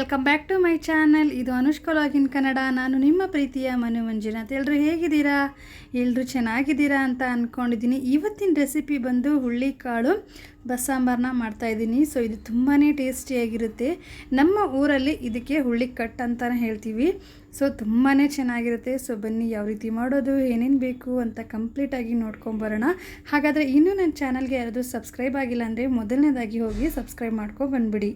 Welcome back to my channel. ಇದು Anushka login Kannada. ನಾನು ನಿಮ್ಮ ಪ್ರೀತಿಯ ಮನು ಮಂಜುನಾಥ್ ಎಲ್ಲರೂ ಹೇಗಿದ್ದೀರಾ? ಎಲ್ಲರೂ ಚೆನ್ನಾಗಿದ್ದೀರಾ ಅಂತ ಅಂದ್ಕೊಂಡಿದ್ದೀನಿ ಇವತ್ತಿನ ರೆಸಿಪಿ ಬಂದು ಹುಳ್ಳಿಕಾಳು ಬಸ್ಸಾಂಬಾರನ್ನ ಮಾಡ್ತಾಯಿದ್ದೀನಿ ಸೊ ಇದು ತುಂಬಾ ಟೇಸ್ಟಿಯಾಗಿರುತ್ತೆ ನಮ್ಮ ಊರಲ್ಲಿ ಇದಕ್ಕೆ ಹುಳ್ಳಿ ಕಟ್ ಅಂತಲೇ ಹೇಳ್ತೀವಿ. ಸೊ ತುಂಬಾ ಚೆನ್ನಾಗಿರುತ್ತೆ. ಸೊ ಬನ್ನಿ ಯಾವ ರೀತಿ ಮಾಡೋದು, ಏನೇನು ಬೇಕು ಅಂತ ಕಂಪ್ಲೀಟಾಗಿ ನೋಡ್ಕೊಂಬರೋಣ ಹಾಗಾದರೆ ಇನ್ನೂ ನನ್ನ ಚಾನಲ್ಗೆ ಯಾರಾದರೂ ಸಬ್ಸ್ಕ್ರೈಬ್ ಆಗಿಲ್ಲ ಅಂದರೆ ಮೊದಲನೇದಾಗಿ ಹೋಗಿ ಸಬ್ಸ್ಕ್ರೈಬ್ ಮಾಡ್ಕೊಂಡು ಬಂದುಬಿಡಿ.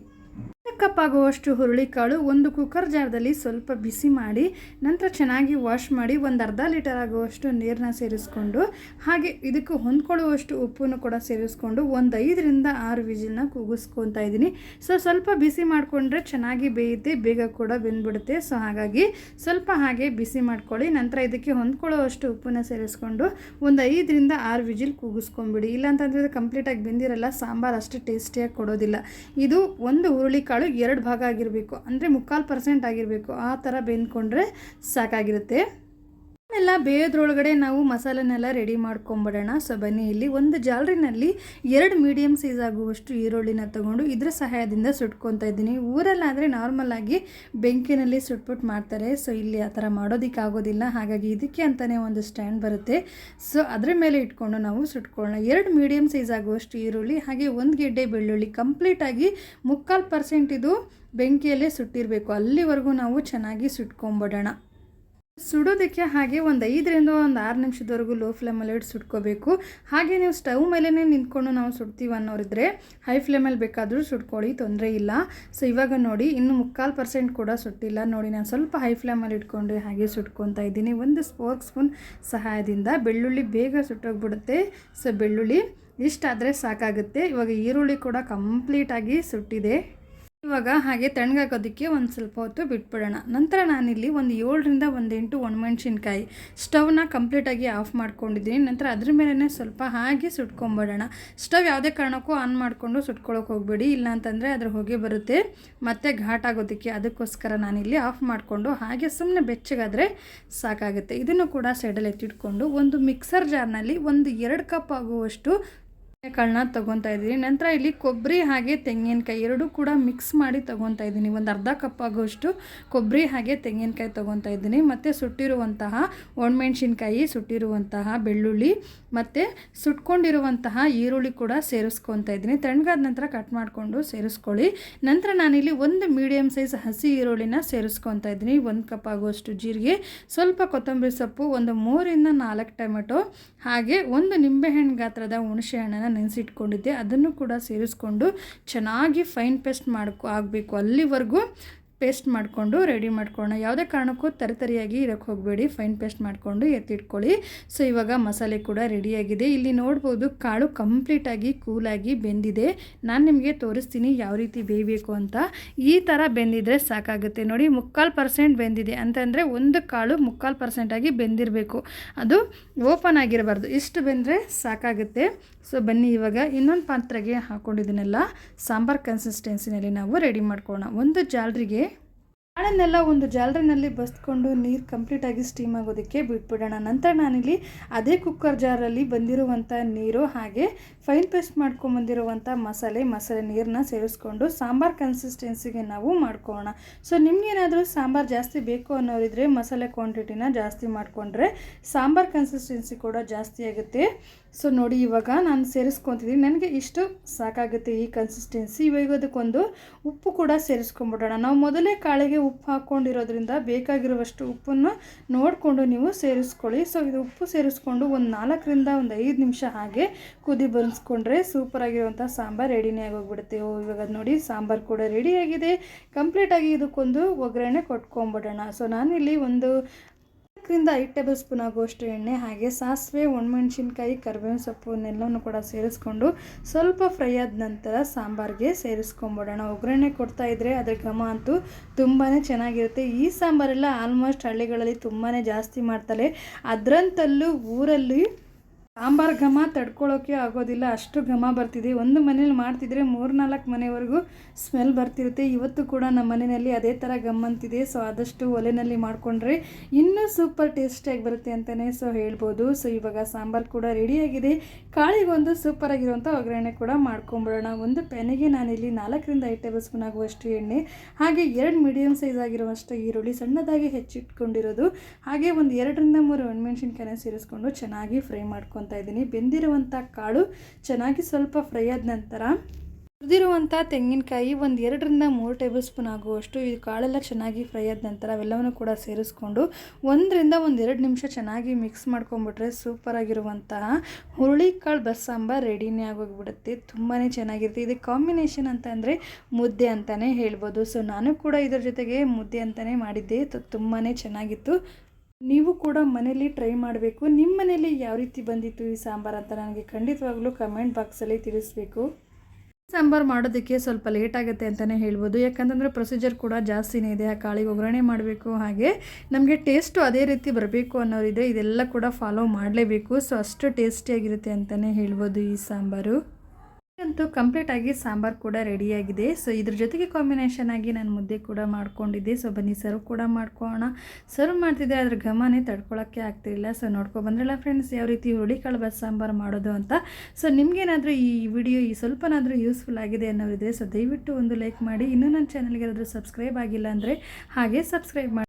ಕಪ್ ಹುರುಳಿ ಹುರುಳಿಕಾಳು ಒಂದು ಕುಕ್ಕರ್ ಜಾರದಲ್ಲಿ ಸ್ವಲ್ಪ ಬಿಸಿ ಮಾಡಿ, ನಂತರ ಚೆನ್ನಾಗಿ ವಾಶ್ ಮಾಡಿ ಒಂದು ಅರ್ಧ ಲೀಟರ್ ಆಗುವಷ್ಟು ನೀರನ್ನ ಸೇರಿಸ್ಕೊಂಡು, ಹಾಗೆ ಇದಕ್ಕೆ ಹೊಂದ್ಕೊಳ್ಳುವಷ್ಟು ಉಪ್ಪನ್ನು ಕೂಡ ಸೇರಿಸ್ಕೊಂಡು ಒಂದು ಐದರಿಂದ ಆರು ವಿಜಿಲ್ನ ಕೂಗಿಸ್ಕೊತಾ ಇದ್ದೀನಿ. ಸೊ ಸ್ವಲ್ಪ ಬಿಸಿ ಮಾಡಿಕೊಂಡ್ರೆ ಚೆನ್ನಾಗಿ ಬೇಯುತ್ತೆ, ಬೇಗ ಕೂಡ ಬೆಂದ್ಬಿಡುತ್ತೆ. ಸೊ ಹಾಗಾಗಿ ಸ್ವಲ್ಪ ಹಾಗೆ ಬಿಸಿ ಮಾಡ್ಕೊಳ್ಳಿ, ನಂತರ ಇದಕ್ಕೆ ಹೊಂದ್ಕೊಳ್ಳುವಷ್ಟು ಉಪ್ಪನ್ನು ಸೇರಿಸ್ಕೊಂಡು ಒಂದು ಐದರಿಂದ ಆರು ವಿಜಿಲ್ ಕೂಗಿಸ್ಕೊಂಬಿಡಿ ಇಲ್ಲಾಂತಂದರೆ ಇದು ಕಂಪ್ಲೀಟಾಗಿ ಬೆಂದಿರಲ್ಲ, ಸಾಂಬಾರು ಅಷ್ಟು ಟೇಸ್ಟಿಯಾಗಿ ಕೊಡೋದಿಲ್ಲ. ಇದು ಒಂದು ಹುರುಳಿಕಾಳು ಎರಡು ಭಾಗ ಆಗಿರಬೇಕು. ಅಂದರೆ ಮುಕ್ಕಾಲು ಪರ್ಸೆಂಟ್ ಆಗಿರಬೇಕು. ಆ ಥರ ಬೆಂದ್ಕೊಂಡ್ರೆ ಸಾಕಾಗಿರುತ್ತೆ. ಎಲ್ಲ ಬೇಯೋದ್ರೊಳಗಡೆ ನಾವು ಮಸಾಲೆನೆಲ್ಲ ರೆಡಿ ಮಾಡ್ಕೊಂಬಿಡೋಣ. ಸೊ ಬನ್ನಿ, ಇಲ್ಲಿ ಒಂದು ಜಾಲರಿನಲ್ಲಿ ಎರಡು ಮೀಡಿಯಮ್ ಸೈಜ್ ಆಗುವಷ್ಟು ಈರುಳ್ಳಿನ ತಗೊಂಡು ಇದರ ಸಹಾಯದಿಂದ ಸುಟ್ಕೊತಾ ಇದ್ದೀನಿ. ಊರಲ್ಲಾದರೆ ನಾರ್ಮಲಾಗಿ ಬೆಂಕಿನಲ್ಲಿ ಸುಟ್ಬಿಟ್ಟು ಮಾಡ್ತಾರೆ. ಸೊ ಇಲ್ಲಿ ಆ ಥರ ಮಾಡೋದಕ್ಕೆ ಆಗೋದಿಲ್ಲ ಹಾಗಾಗಿ ಇದಕ್ಕೆ ಅಂತಲೇ ಒಂದು ಸ್ಟ್ಯಾಂಡ್ ಬರುತ್ತೆ. ಸೊ ಅದರ ಮೇಲೆ ಇಟ್ಕೊಂಡು ನಾವು ಸುಟ್ಕೊಳ್ಳೋಣ. ಎರಡು ಮೀಡಿಯಮ್ ಸೈಜ್ ಆಗುವಷ್ಟು ಈರುಳ್ಳಿ, ಹಾಗೆ ಒಂದು ಗೆಡ್ಡೆ ಬೆಳ್ಳುಳ್ಳಿ ಕಂಪ್ಲೀಟಾಗಿ ಮುಕ್ಕಾಲು ಪರ್ಸೆಂಟ್ ಇದು ಬೆಂಕಿಯಲ್ಲೇ ಸುಟ್ಟಿರಬೇಕು. ಅಲ್ಲಿವರೆಗೂ ನಾವು ಚೆನ್ನಾಗಿ ಸುಟ್ಕೊಂಬಿಡೋಣ. ಸುಡೋದಕ್ಕೆ ಹಾಗೆ ಒಂದು ಐದರಿಂದ ಒಂದು ಆರು ನಿಮಿಷದವರೆಗೂ ಲೋ ಫ್ಲೇಮಲ್ಲಿ ಇಟ್ಟು ಸುಟ್ಕೋಬೇಕು. ಹಾಗೆ ನೀವು ಸ್ಟವ್ ಮೇಲೇ ನಿಂತ್ಕೊಂಡು ನಾವು ಸುಡ್ತೀವಿ ಅನ್ನೋರಿದ್ರೆ ಹೈ ಫ್ಲೇಮಲ್ಲಿ ಬೇಕಾದರೂ ಸುಟ್ಕೊಳ್ಳಿ, ತೊಂದರೆ ಇಲ್ಲ. ಸೊ ಇವಾಗ ನೋಡಿ, ಇನ್ನು ಮುಕ್ಕಾಲು ಪರ್ಸೆಂಟ್ ಕೂಡ ಸುಟ್ಟಿಲ್ಲ. ನೋಡಿ, ನಾನು ಸ್ವಲ್ಪ ಹೈ ಫ್ಲೇಮಲ್ಲಿ ಇಟ್ಕೊಂಡು ಹಾಗೆ ಸುಟ್ಕೊತಾ ಇದ್ದೀನಿ. ಒಂದು ಸ್ಪೋರ್ಕ್ ಸ್ಪೂನ್ ಸಹಾಯದಿಂದ ಬೆಳ್ಳುಳ್ಳಿ ಬೇಗ ಸುಟ್ಟೋಗ್ಬಿಡುತ್ತೆ. ಸೊ ಬೆಳ್ಳುಳ್ಳಿ ಇಷ್ಟಾದರೆ ಸಾಕಾಗುತ್ತೆ. ಇವಾಗ ಈರುಳ್ಳಿ ಕೂಡ ಕಂಪ್ಲೀಟಾಗಿ ಸುಟ್ಟಿದೆ. ಇವಾಗ ಹಾಗೆ ತಣ್ಣಗಾಗೋದಕ್ಕೆ ಒಂದು ಸ್ವಲ್ಪ ಹೊತ್ತು ಬಿಟ್ಬಿಡೋಣ. ನಂತರ ನಾನಿಲ್ಲಿ ಒಂದು ಏಳರಿಂದ ಒಂದು ಎಂಟು ಒಣಮೆಣ್ಸಿನ್ಕಾಯಿ ಸ್ಟವ್ನ ಕಂಪ್ಲೀಟಾಗಿ ಆಫ್ ಮಾಡ್ಕೊಂಡಿದ್ದೀನಿ. ನಂತರ ಅದ್ರ ಮೇಲೇ ಸ್ವಲ್ಪ ಹಾಗೆ ಸುಟ್ಕೊಂಬಿಡೋಣ. ಸ್ಟವ್ ಯಾವುದೇ ಕಾರಣಕ್ಕೂ ಆನ್ ಮಾಡಿಕೊಂಡು ಸುಟ್ಕೊಳ್ಳೋಕೆ ಹೋಗಬೇಡಿ. ಇಲ್ಲ ಅಂತಂದರೆ ಅದ್ರ ಹೊಗೆ ಬರುತ್ತೆ. ಮತ್ತು ಘಾಟ್ ಆಗೋದಕ್ಕೆ ಅದಕ್ಕೋಸ್ಕರ ನಾನಿಲ್ಲಿ ಆಫ್ ಮಾಡಿಕೊಂಡು ಹಾಗೆ ಸುಮ್ಮನೆ ಬೆಚ್ಚಗಾದರೆ ಸಾಕಾಗುತ್ತೆ. ಇದನ್ನು ಕೂಡ ಸೈಡಲ್ಲಿ ಎತ್ತಿಟ್ಕೊಂಡು ಒಂದು ಮಿಕ್ಸರ್ ಜಾರ್ನಲ್ಲಿ ಒಂದು ಎರಡು ಕಪ್ ಆಗುವಷ್ಟು ಕಾಳನ್ನ ತೊಗೊತಾ ಇದ್ದೀನಿ ನಂತರ ಇಲ್ಲಿ ಕೊಬ್ಬರಿ ಹಾಗೆ ತೆಂಗಿನಕಾಯಿ ಎರಡೂ ಕೂಡ ಮಿಕ್ಸ್ ಮಾಡಿ ತೊಗೊತಾ ಇದ್ದೀನಿ. ಒಂದು ಅರ್ಧ ಕಪ್ ಆಗೋಷ್ಟು ಕೊಬ್ಬರಿ ಹಾಗೆ ತೆಂಗಿನಕಾಯಿ ತೊಗೊತಾ ಇದ್ದೀನಿ. ಮತ್ತು ಸುಟ್ಟಿರುವಂತಹ ಒಣಮೆಣ್ಸಿನ್ಕಾಯಿ, ಸುಟ್ಟಿರುವಂತಹ ಬೆಳ್ಳುಳ್ಳಿ, ಮತ್ತು ಸುಟ್ಕೊಂಡಿರುವಂತಹ ಈರುಳ್ಳಿ ಕೂಡ ಸೇರಿಸ್ಕೊತಾ ಇದ್ದೀನಿ. ತಣ್ಣಗಾದ ನಂತರ ಕಟ್ ಮಾಡಿಕೊಂಡು ಸೇರಿಸ್ಕೊಳ್ಳಿ. ನಂತರ ನಾನಿಲ್ಲಿ ಒಂದು ಮೀಡಿಯಮ್ ಸೈಜ್ ಹಸಿ ಈರುಳ್ಳಿನ ಸೇರಿಸ್ಕೊತಾ ಇದ್ದೀನಿ. ಒಂದು ಕಪ್ ಆಗುವಷ್ಟು ಜೀರಿಗೆ, ಸ್ವಲ್ಪ ಕೊತ್ತಂಬರಿ ಸೊಪ್ಪು, ಒಂದು ಮೂರಿಂದ ನಾಲ್ಕು ಟೊಮೆಟೊ, ಹಾಗೆ ಒಂದು ನಿಂಬೆಹಣ್ಣು ಗಾತ್ರದ ಹುಣಸೆ ಹಣ್ಣನ್ನು ನೆನೆಸಿಟ್ಕೊಂಡಿದ್ದೆ. ಅದನ್ನು ಕೂಡ ಸೇರಿಸ್ಕೊಂಡು ಚೆನ್ನಾಗಿ ಫೈನ್ ಪೇಸ್ಟ್ ಮಾಡ್ಕೊ ಆಗಬೇಕು. ಅಲ್ಲಿವರೆಗೂ ಪೇಸ್ಟ್ ಮಾಡಿಕೊಂಡು ರೆಡಿ ಮಾಡ್ಕೊಳ್ಳೋಣ. ಯಾವುದೇ ಕಾರಣಕ್ಕೂ ತರಿತರಿಯಾಗಿ ಇರೋಕ್ಕೆ ಹೋಗಬೇಡಿ. ಫೈನ್ ಪೇಸ್ಟ್ ಮಾಡಿಕೊಂಡು ಎತ್ತಿಟ್ಕೊಳ್ಳಿ. ಸೊ, ಇವಾಗ ಮಸಾಲೆ ಕೂಡ ರೆಡಿಯಾಗಿದೆ. ಇಲ್ಲಿ ನೋಡ್ಬೋದು ಕಾಳು ಕಂಪ್ಲೀಟಾಗಿ ಕೂಲಾಗಿ ಬೆಂದಿದೆ. ನಾನು ನಿಮಗೆ ತೋರಿಸ್ತೀನಿ ಯಾವ ರೀತಿ ಬೇಯಬೇಕು ಅಂತ. ಈ ಥರ ಬೆಂದಿದ್ರೆ ಸಾಕಾಗುತ್ತೆ. ನೋಡಿ, ಮುಕ್ಕಾಲು ಪರ್ಸೆಂಟ್ ಬೆಂದಿದೆ ಅಂತಂದರೆ ಒಂದು ಕಾಳು ಮುಕ್ಕಾಲು ಪರ್ಸೆಂಟಾಗಿ ಬೆಂದಿರಬೇಕು. ಅದು ಓಪನ್ ಆಗಿರಬಾರ್ದು. ಇಷ್ಟು ಬೆಂದರೆ ಸಾಕಾಗುತ್ತೆ. ಸೊ, ಬನ್ನಿ ಇವಾಗ ಇನ್ನೊಂದು ಪಾತ್ರೆಗೆ ಹಾಕ್ಕೊಂಡಿದ್ದನ್ನೆಲ್ಲ ಸಾಂಬಾರ್ ಕನ್ಸಿಸ್ಟೆನ್ಸಿನಲ್ಲಿ ನಾವು ರೆಡಿ ಮಾಡ್ಕೊಳ್ಳೋಣ. ಒಂದು ಜಾಲರಿಗೆ ಕಾಳನ್ನೆಲ್ಲ ಒಂದು ಜಾಲರಿನಲ್ಲಿ ಬಸ್ಕೊಂಡು ನೀರು ಕಂಪ್ಲೀಟಾಗಿ ಸ್ಟೀಮ್ ಆಗೋದಕ್ಕೆ ಬಿಟ್ಬಿಡೋಣ. ನಂತರ ನಾನಿಲ್ಲಿ ಅದೇ ಕುಕ್ಕರ್ ಜಾರಲ್ಲಿ ಬಂದಿರುವಂಥ ನೀರು ಹಾಗೆ ಫೈನ್ ಪೇಸ್ಟ್ ಮಾಡ್ಕೊಂಬಂದಿರುವಂಥ ಮಸಾಲೆ ಮಸಾಲೆ ನೀರನ್ನ ಸೇರಿಸ್ಕೊಂಡು ಸಾಂಬಾರ್ ಕನ್ಸಿಸ್ಟೆನ್ಸಿಗೆ ನಾವು ಮಾಡ್ಕೊಳ್ಳೋಣ. ಸೊ ನಿಮಗೇನಾದರೂ ಸಾಂಬಾರು ಜಾಸ್ತಿ ಬೇಕು ಅನ್ನೋರಿದ್ರೆ ಮಸಾಲೆ ಕ್ವಾಂಟಿಟಿನ ಜಾಸ್ತಿ ಮಾಡಿಕೊಂಡ್ರೆ ಸಾಂಬಾರ್ ಕನ್ಸಿಸ್ಟೆನ್ಸಿ ಕೂಡ ಜಾಸ್ತಿ ಆಗುತ್ತೆ. ಸೊ ನೋಡಿ ಇವಾಗ ನಾನು ಸೇರಿಸ್ಕೊತಿದ್ದೀನಿ. ನನಗೆ ಇಷ್ಟು ಸಾಕಾಗುತ್ತೆ ಈ ಕನ್ಸಿಸ್ಟೆನ್ಸಿ ಇವಾಗ ಅದಕ್ಕೊಂದು ಉಪ್ಪು ಕೂಡ ಸೇರಿಸ್ಕೊಂಬಿಡೋಣ. ನಾವು ಮೊದಲೇ ಕಾಳಿಗೆ ಉಪ್ಪು ಹಾಕ್ಕೊಂಡಿರೋದ್ರಿಂದ ಬೇಕಾಗಿರುವಷ್ಟು ಉಪ್ಪನ್ನು ನೋಡಿಕೊಂಡು ನೀವು ಸೇರಿಸ್ಕೊಳ್ಳಿ. ಸೊ ಇದು ಉಪ್ಪು ಸೇರಿಸ್ಕೊಂಡು ಒಂದು ನಾಲ್ಕರಿಂದ ಒಂದು ಐದು ನಿಮಿಷ ಹಾಗೆ ಕುದಿ ಬರೆಸ್ಕೊಂಡ್ರೆ ಸೂಪರಾಗಿರುವಂಥ ಸಾಂಬಾರು ರೆಡಿನೇ ಆಗೋಗ್ಬಿಡುತ್ತೆ. ಓ, ಇವಾಗ ನೋಡಿ ಸಾಂಬಾರು ಕೂಡ ರೆಡಿಯಾಗಿದೆ ಕಂಪ್ಲೀಟಾಗಿ ಇದಕ್ಕೊಂದು ಒಗ್ಗರಣೆ ಕೊಟ್ಕೊಂಬಿಡೋಣ. ಸೊ ನಾನಿಲ್ಲಿ ಒಂದು ನಾಲ್ಕರಿಂದ ಐದು ಟೇಬಲ್ ಸ್ಪೂನ್ ಆಗುವಷ್ಟು ಎಣ್ಣೆ, ಹಾಗೆ ಸಾಸಿವೆ, ಒಣಮೆಣ್ಸಿನ್ಕಾಯಿ, ಕರಿಬೇವಿನ ಸೊಪ್ಪನ್ನೆಲ್ಲವನ್ನು ಕೂಡ ಸೇರಿಸ್ಕೊಂಡು ಸ್ವಲ್ಪ ಫ್ರೈ ಆದ ನಂತರ ಸಾಂಬಾರಿಗೆ ಸೇರಿಸ್ಕೊಂಬಿಡೋಣ. ಒಗ್ಗರಣೆ ಕೊಡ್ತಾ ಇದ್ದರೆ ಅದರ ಘಮ ಅಂತೂ ತುಂಬಾ ಚೆನ್ನಾಗಿರುತ್ತೆ. ಈ ಸಾಂಬಾರೆಲ್ಲ ಆಲ್ಮೋಸ್ಟ್ ಹಳ್ಳಿಗಳಲ್ಲಿ ತುಂಬಾ ಜಾಸ್ತಿ ಮಾಡ್ತಾರೆ. ಅದರಂತಲ್ಲೂ ಊರಲ್ಲಿ ಸಾಂಬಾರ್ ಘಮ ತಡ್ಕೊಳ್ಳೋಕೆ ಆಗೋದಿಲ್ಲ, ಅಷ್ಟು ಘಮ ಬರ್ತಿದೆ. ಒಂದು ಮನೇಲಿ ಮಾಡ್ತಿದ್ರೆ ಮೂರ್ನಾಲ್ಕು ಮನೆವರೆಗೂ ಸ್ಮೆಲ್ ಬರ್ತಿರುತ್ತೆ. ಇವತ್ತು ಕೂಡ ನಮ್ಮ ಮನೆಯಲ್ಲಿ ಅದೇ ಥರ ಗಮ್ಮಂತಿದೆ ಸೊ ಆದಷ್ಟು ಒಲೆನಲ್ಲಿ ಮಾಡಿಕೊಂಡ್ರೆ ಇನ್ನೂ ಸೂಪರ್ ಟೇಸ್ಟಿಯಾಗಿ ಬರುತ್ತೆ ಅಂತಲೇ ಸೊ ಹೇಳ್ಬೋದು. ಸೊ ಇವಾಗ ಸಾಂಬಾರು ಕೂಡ ರೆಡಿಯಾಗಿದೆ ಕಾಳಿಗೊಂದು ಸೂಪರ್ ಆಗಿರುವಂಥ ಒಗ್ಗರಣೆ ಕೂಡ ಮಾಡ್ಕೊಂಬಿಡೋಣ. ಒಂದು ಪೆನೆಗೆ ನಾನಿಲ್ಲಿ ನಾಲ್ಕರಿಂದ ಐದು ಟೇಬಲ್ ಸ್ಪೂನ್ ಆಗುವಷ್ಟು ಎಣ್ಣೆ, ಹಾಗೆ ಎರಡು ಮೀಡಿಯಮ್ ಸೈಜ್ ಆಗಿರುವಷ್ಟು ಈರುಳ್ಳಿ ಸಣ್ಣದಾಗಿ ಹೆಚ್ಚಿಟ್ಕೊಂಡಿರೋದು, ಹಾಗೆ ಒಂದು ಎರಡರಿಂದ ಮೂರು ಕೆನೆ ಸೇರಿಸ್ಕೊಂಡು ಚೆನ್ನಾಗಿ ಫ್ರೈ ಮಾಡ್ಕೊತಾ ಇದ್ದೀನಿ. ಬೆಂದಿರುವಂಥ ಕಾಳು ಚೆನ್ನಾಗಿ ಸ್ವಲ್ಪ ಫ್ರೈ ಆದ ನಂತರ ಹುರಿದಿರುವಂಥ ತೆಂಗಿನಕಾಯಿ ಒಂದು ಎರಡರಿಂದ ಮೂರು ಟೇಬಲ್ ಸ್ಪೂನ್ ಆಗುವಷ್ಟು ಈ ಕಾಳೆಲ್ಲ ಚೆನ್ನಾಗಿ ಫ್ರೈ ಆದ ನಂತರ ಅವೆಲ್ಲವನ್ನು ಕೂಡ ಸೇರಿಸ್ಕೊಂಡು ಒಂದರಿಂದ ಒಂದು ಎರಡು ನಿಮಿಷ ಚೆನ್ನಾಗಿ ಮಿಕ್ಸ್ ಮಾಡ್ಕೊಂಬಿಟ್ರೆ ಸೂಪರಾಗಿರುವಂತಹ ಹುರುಳಿಕಾಳು ಬಸ್ಸಾಂಬಾರ್ ರೆಡಿನೇ ಆಗೋಗ್ಬಿಡುತ್ತೆ. ತುಂಬಾ ಚೆನ್ನಾಗಿರುತ್ತೆ. ಇದು ಕಾಂಬಿನೇಷನ್ ಅಂತ ಅಂದರೆ ಮುದ್ದೆ ಅಂತಲೇ ಹೇಳ್ಬೋದು. ಸೊ ನಾನು ಕೂಡ ಇದರ ಜೊತೆಗೆ ಮುದ್ದೆ ಅಂತಲೇ ಮಾಡಿದ್ದೆ. ತುಂಬಾ ಚೆನ್ನಾಗಿತ್ತು. ನೀವು ಕೂಡ ಮನೇಲಿ ಟ್ರೈ ಮಾಡಬೇಕು. ನಿಮ್ಮ ಮನೇಲಿ ಯಾವ ರೀತಿ ಬಂದಿತ್ತು ಈ ಸಾಂಬಾರು ಅಂತ ನನಗೆ ಖಂಡಿತವಾಗ್ಲೂ ಕಮೆಂಟ್ ಬಾಕ್ಸಲ್ಲಿ ತಿಳಿಸ್ಬೇಕು. ಸಾಂಬಾರು ಮಾಡೋದಕ್ಕೆ ಸ್ವಲ್ಪ ಲೇಟ್ ಆಗುತ್ತೆ ಅಂತಲೇ ಹೇಳ್ಬೋದು. ಯಾಕಂತಂದರೆ ಪ್ರೊಸೀಜರ್ ಕೂಡ ಜಾಸ್ತಿನೇ ಇದೆ. ಆ ಕಾಳಿಗೆ ಒಗ್ಗರಣೆ ಮಾಡಬೇಕು, ಹಾಗೆ ನಮಗೆ ಟೇಸ್ಟು ಅದೇ ರೀತಿ ಬರಬೇಕು ಅನ್ನೋರಿದೆ. ಇದೆಲ್ಲ ಕೂಡ ಫಾಲೋ ಮಾಡಲೇಬೇಕು. ಸೊ ಅಷ್ಟು ಟೇಸ್ಟಿಯಾಗಿರುತ್ತೆ ಅಂತಲೇ ಹೇಳ್ಬೋದು ಈ ಸಾಂಬಾರು. ಅಂತೂ ಕಂಪ್ಲೀಟ್ ಆಗಿ ಸಾಂಬಾರು ಕೂಡ ರೆಡಿಯಾಗಿದೆ ಸೊ ಇದ್ರ ಜೊತೆಗೆ ಕಾಂಬಿನೇಷನ್ ಆಗಿ ನಾನು ಮುದ್ದೆ ಕೂಡ ಮಾಡ್ಕೊಂಡಿದ್ದೆ. ಸೊ ಬನ್ನಿ ಸರ್ವ್ ಕೂಡ ಮಾಡ್ಕೊಳ್ಳೋಣ ಸರ್ವ್ ಮಾಡ್ತಿದ್ದೆ ಅದ್ರ ಘಮನೇ ತಡ್ಕೊಳ್ಳೋಕ್ಕೆ ಆಗ್ತಿರಲಿಲ್ಲ. ಸೊ ನೋಡ್ಕೊ ಬಂದ್ರಲ್ಲ ಫ್ರೆಂಡ್ಸ್ ಯಾವ ರೀತಿ ಹುರುಳಿಕಾಳು ಬಸ್ ಸಾಂಬಾರು ಮಾಡೋದು ಅಂತ. ಸೊ ನಿಮಗೇನಾದರೂ ಈ ವಿಡಿಯೋ ಈ ಸ್ವಲ್ಪನಾದರೂ ಯೂಸ್ಫುಲ್ ಆಗಿದೆ ಅನ್ನೋರಿದ್ರೆ ಸೊ ದಯವಿಟ್ಟು ಒಂದು ಲೈಕ್ ಮಾಡಿ. ಇನ್ನೂ ನನ್ನ ಚಾನಲ್ಗೆ ಏನಾದರೂ ಸಬ್ಸ್ಕ್ರೈಬ್ ಆಗಿಲ್ಲ ಅಂದರೆ ಹಾಗೆ ಸಬ್ಸ್ಕ್ರೈಬ್ ಮಾಡಿ